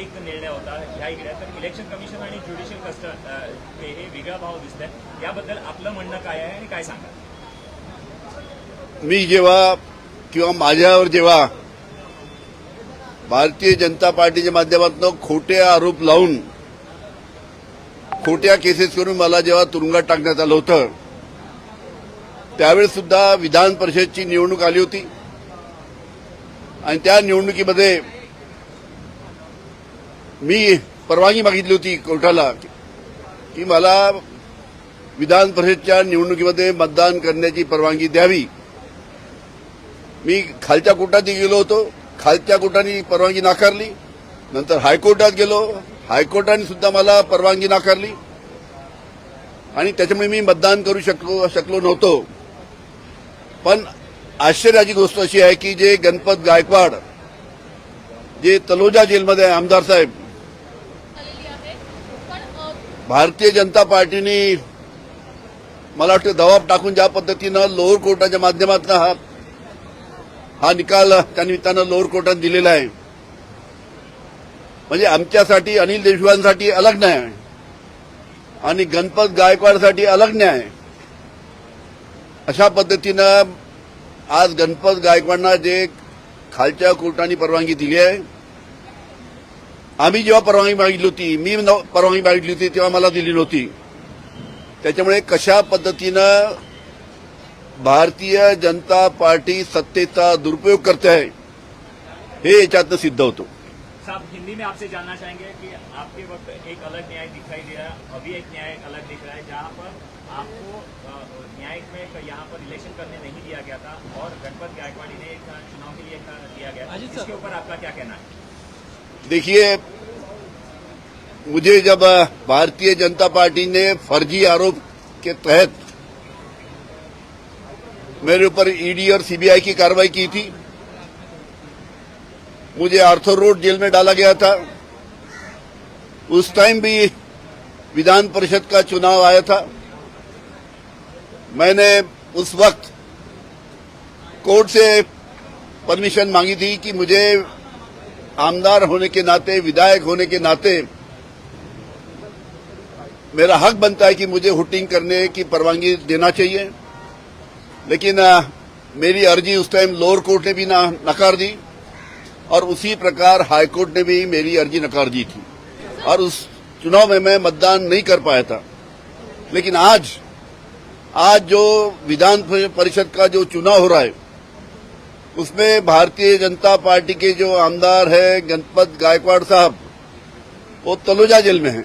एक निर्णय होता ह्या इकडे. तर इलेक्शन कमिशन आणि ज्युडिशियल कस्टम हे वेगळा भाव दिसत आहे याबद्दल आपलं म्हणणं काय आहे आणि काय सांगा मी जेव्हा किंवा माझ्यावर जेव्हा भारतीय जनता पार्टीच्या माध्यमातून खोटे आरोप लावून खोट्या केसेस करून मला जेव्हा तुरुंगात टाकण्यात आलं होतं त्यावेळेस सुद्धा विधान परिषदची निवडणूक आली होती. आणि त्या निवडणुकीमध्ये मी परवानगी मागितली होती कोर्टाला की मला विधान परिषदच्या निवडणुकीमध्ये मतदान करण्याची परवानगी द्यावी. मी खालच्या कोर्टात गेलो होतो. खालच्या कोर्टाने परवानगी नाकारली. नंतर हायकोर्टात गेलो. हायकोर्टाने सुद्धा मला परवानगी नाकारली. आणि त्याच्यामुळे मी मतदान करू शकलो शकलो नव्हतो. पण आश्चर्याची गोष्ट अशी आहे की जे गणपत गायकवाड जे तलोजा जेलमध्ये आहे आमदार साहेब भारतीय जनता पार्टीने मला वाटतं दबाब टाकून ज्या पद्धतीनं लोअर कोर्टाच्या माध्यमातून हा हा निकाल त्या निमित्तानं लोअर कोर्टात दिलेला आहे. म्हणजे आमच्यासाठी अनिल देशमुखांसाठी अलग न्याय आणि गणपत गायकवाडसाठी अलग न्याय अशा पद्धतीनं आज गणपत गायकवाडना जे खालच्या कोर्टाने परवानगी दिली आहे आम्ही जेव्हा परवानगी मागितली होती मी परवानगी मागितली होती तेव्हा मला दिली नव्हती. त्याच्यामुळे कशा पद्धतीनं भारतीय जनता पार्टी सत्तेचा दुरुपयोग करते आहे हे याच्यातनं सिद्ध होतो. साहब हिंदी में आपसे जानना चाहेंगे कि आपके वक्त एक अलग न्याय दिखाई दे रहा है अभी एक न्याय अलग दिख रहा है जहाँ पर आपको न्याय में यहाँ पर इलेक्शन करने नहीं दिया गया था और गणपत गायकवाड़ी ने एक चुनाव के लिए दिया गया सर। इसके ऊपर आपका क्या कहना है? देखिए, मुझे जब भारतीय जनता पार्टी ने फर्जी आरोप के तहत मेरे ऊपर ईडी और सीबीआई की कार्रवाई की थी, मुझे आर्थर रोड जेल में डाला गया था। उस टाइम भी विधान परिषद का चुनाव आया था। मैंने उस वक्त कोर्ट से परमिशन मांगी थी कि मुझे आमदार होने के नाते विधायक होने के नाते मेरा हक बनता है कि मुझे हुटिंग करने की परवानगी देना चाहिए। लेकिन अ, मेरी अर्जी उस टाइम लोअर कोर्ट ने भी ना, नकार दी और उसी प्रकार हाई कोर्ट ने भी मेरी अर्जी नकार दी थी। और उस चुनाव में मैं मतदान नहीं कर पाया था। लेकिन आज आज जो विधान परिषद का जो चुनाव हो रहा है उसमें भारतीय जनता पार्टी के जो आमदार है, गणपत गायकवाड़ साहब, वो तलोजा जेल में हैं।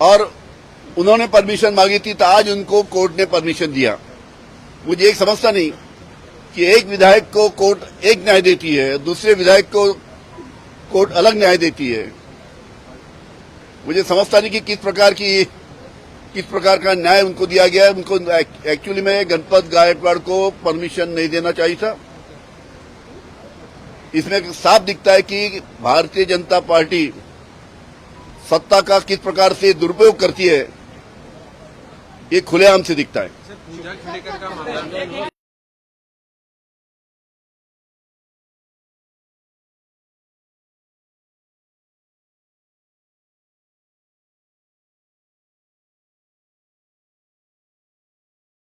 और उन्होंने परमिशन मांगी थी तो आज उनको कोर्ट ने परमिशन दिया। मुझे एक समझता नहीं कि एक विधायक को कोर्ट एक न्याय देती है, दूसरे विधायक को कोर्ट अलग न्याय देती है। मुझे समझता नहीं कि किस प्रकार की किस प्रकार का न्याय उनको दिया गया है। उनको एक्चुअली में गणपत गायकवाड़ को परमिशन नहीं देना चाहिए था। इसमें साफ़ दिखता है कि भारतीय जनता पार्टी सत्ता का किस प्रकार से दुरुपयोग करती है, ये खुलेआम से दिखता है।